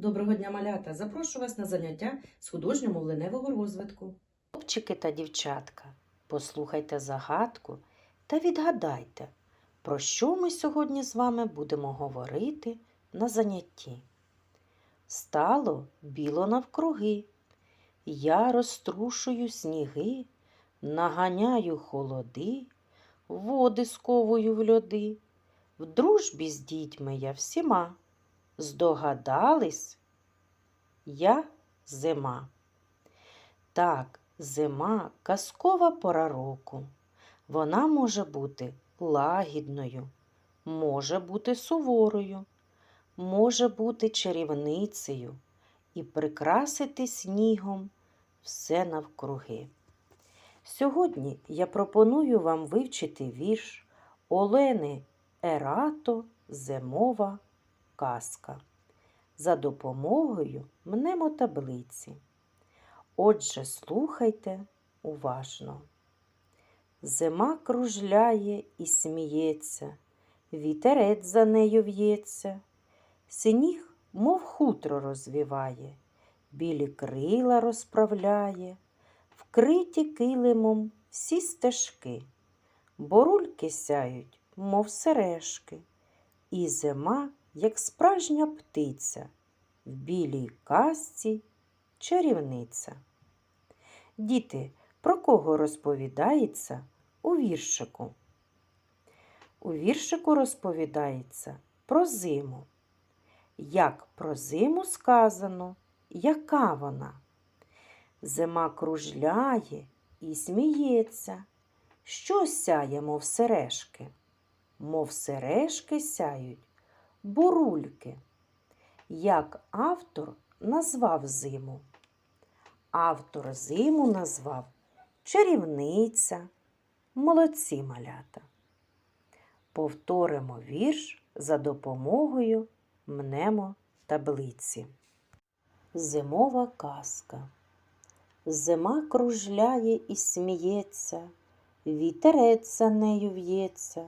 Доброго дня, малята! Запрошую вас на заняття з художньо-мовленевого розвитку. Хлопчики та дівчатка, послухайте загадку та відгадайте, про що ми сьогодні з вами будемо говорити на занятті. Стало біло навкруги, я розтрушую сніги, наганяю холоди, води сковую в льоди. В дружбі з дітьми я всіма. Здогадались? Я зима. Так, зима казкова пора року. Вона може бути лагідною, може бути суворою, може бути чарівницею і прикрасити снігом все навкруги. Сьогодні я пропоную вам вивчити вірш Олени Ерато Зимова казка за допомогою мнемотаблиці. Отже, слухайте уважно. Зима кружляє і сміється, вітерець за нею в'ється, сніг, мов хутро розвіває, білі крила розправляє, вкриті килимом всі стежки, борульки сяють, мов сережки, і зима, як справжня птиця, в білій казці чарівниця. Діти, про кого розповідається у віршику? У віршику розповідається про зиму. Як про зиму сказано, яка вона? Зима кружляє і сміється, що сяє, мов сережки, мов сережки сяють бурульки. Як автор назвав зиму? Автор зиму назвав чарівниця, молодці малята. Повторимо вірш за допомогою мнемо таблиці. Зимова казка. Зима кружляє і сміється, вітерець нею в'ється,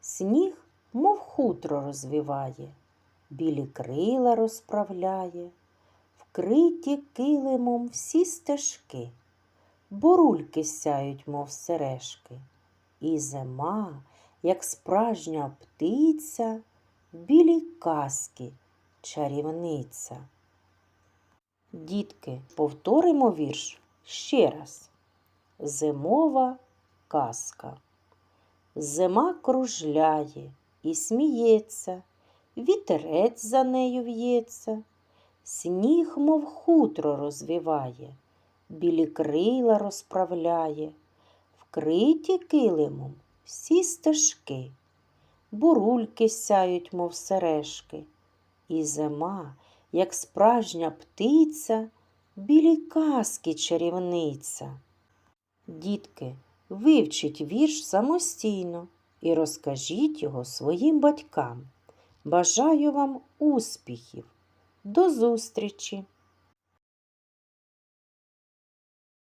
сніг, мов хутро розвіває, білі крила розправляє, вкриті килимом всі стежки, борульки сяють, мов сережки, і зима, як справжня птиця, в білій казки чарівниця. Дітки, повторимо вірш ще раз. Зимова казка. Зима кружляє і сміється, вітерець за нею в'ється, сніг, мов хутро розвіває, білі крила розправляє, вкриті килимом всі стежки, бурульки сяють, мов сережки, і зима, як справжня птиця, в білій казки чарівниця. Дітки, вивчіть вірш самостійно і розкажіть його своїм батькам. Бажаю вам успіхів! До зустрічі!